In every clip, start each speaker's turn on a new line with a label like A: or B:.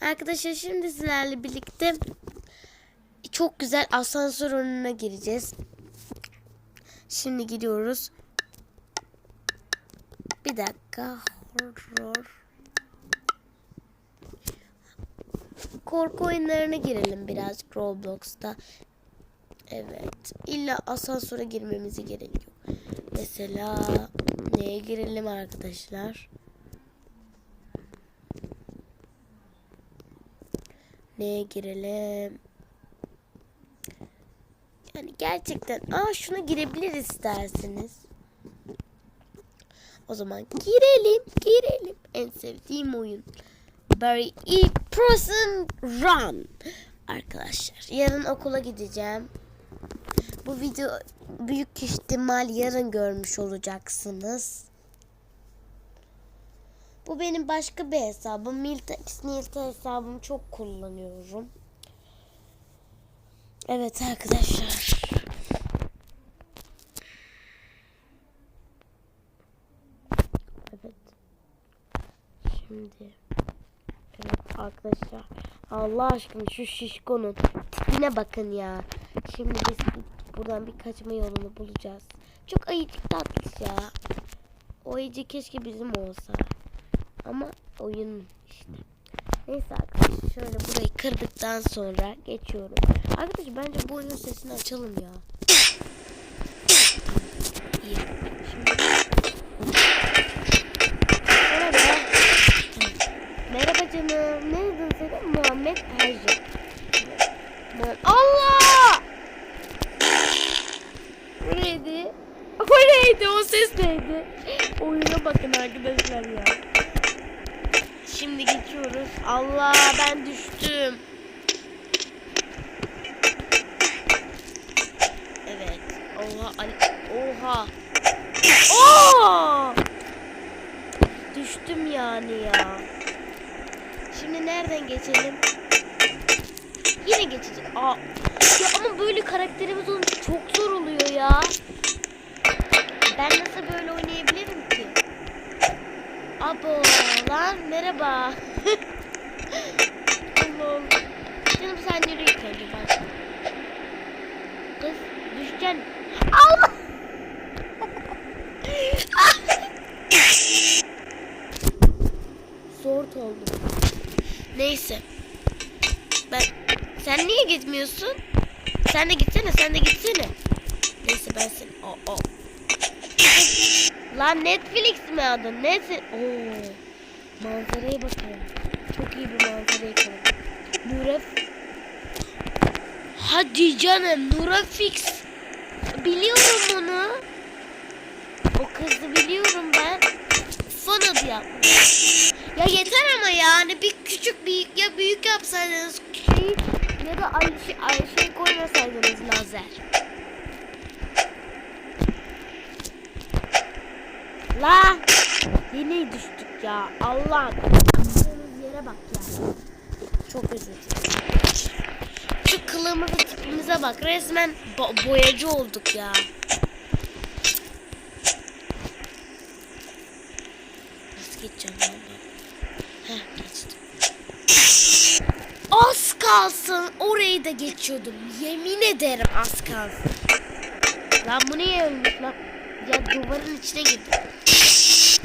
A: Arkadaşlar şimdi sizlerle birlikte çok güzel asansör oyununa gireceğiz. Şimdi gidiyoruz. Bir dakika. Horror. Korku oyunlarına girelim birazcık Roblox'ta. Evet. İlla asansöre girmemize gerek yok. Mesela neye girelim arkadaşlar? Neye girelim? Yani gerçekten aa şuna girebiliriz isterseniz. O zaman girelim, girelim. En sevdiğim oyun. Barry ilk person run. Arkadaşlar yarın okula gideceğim. Bu video büyük ihtimal yarın görmüş olacaksınız. Bu benim başka bir hesabım. Miltex Nilta hesabımı çok kullanıyorum. Evet arkadaşlar. Evet. Şimdi. Evet arkadaşlar. Allah aşkına şu şişkonun tipine bakın ya. Şimdi biz buradan bir kaçma yolunu bulacağız. Çok ayıcık tatlış ya. O ayıcık keşke bizim olsa. Ama oyun işte. Neyse arkadaşlar şöyle burayı kırdıktan sonra geçiyorum. Arkadaşlar bence bu oyunun sesini açalım ya. İyi. Şimdi... Merhaba. Canım. Ne Ercan. Allah! Bu neydi? O neydi? O ses neydi? Oyuna bakın arkadaşlar ya. Şimdi geçiyoruz. Allah ben düştüm. Evet. Oha. Oha. Oo! Düştüm yani ya. Şimdi nereden geçelim? Yine geçeceğiz. Aa. Ya ama böyle karakterimiz olunca çok zor oluyor ya. Ben nasıl böyle oynayabilirim? Abo lan merhaba. Allah'ım. Canım sen yürü ilk önce bak. Kız düşeceksin. Allah. Zor oldu. Neyse. Ben sen niye gitmiyorsun? Sen de gitsene, sen de gitsene. Neyse ben seni. Aa, aa. Lan Netflix mi adın? Neyse. Oo. Manzaraya bakalım. Çok iyi bir manzara yakaladım. Nuref. Hadi canım Nurafix. Biliyorum onu. O kızı biliyorum ben. Fan adı yapmış. Ya yeter ama yani bir küçük bir ya büyük yapsaydınız şey ya da ay, şey, ay, şey koymasaydınız lazer. La yine düştük ya Allah. Yaptığınız yere bak ya. Çok özür dilerim. Şu kılığımıza tipimize bak. Resmen bo- boyacı olduk ya. Nasıl geçeceğim ben bu? Heh geçtim. Az kalsın orayı da geçiyordum. Yemin ederim az kalsın. Lan bu niye ölmüş lan? Ya duvarın içine girdi.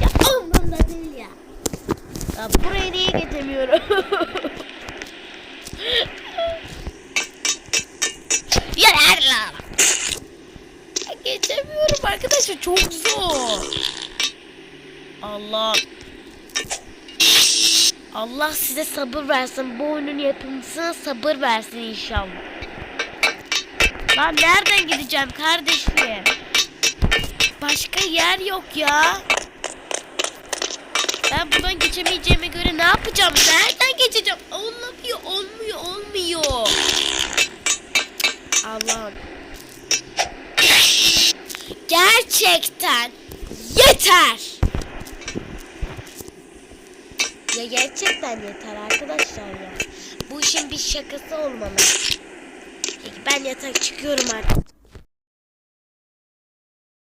A: Ya umurumda değil ya. Ya burayı niye geçemiyorum? ya lan. Geçemiyorum arkadaşlar çok zor. Allah. Allah size sabır versin. Bu oyunun yapımcısına sabır versin inşallah. Lan nereden gideceğim kardeşim? Başka yer yok ya. Ben buradan geçemeyeceğime göre ne yapacağım? Nereden geçeceğim? Olmuyor, olmuyor, olmuyor. Allah'ım. Gerçekten yeter. Ya gerçekten yeter arkadaşlar ya. Bu işin bir şakası olmalı. Peki ben yatak çıkıyorum artık.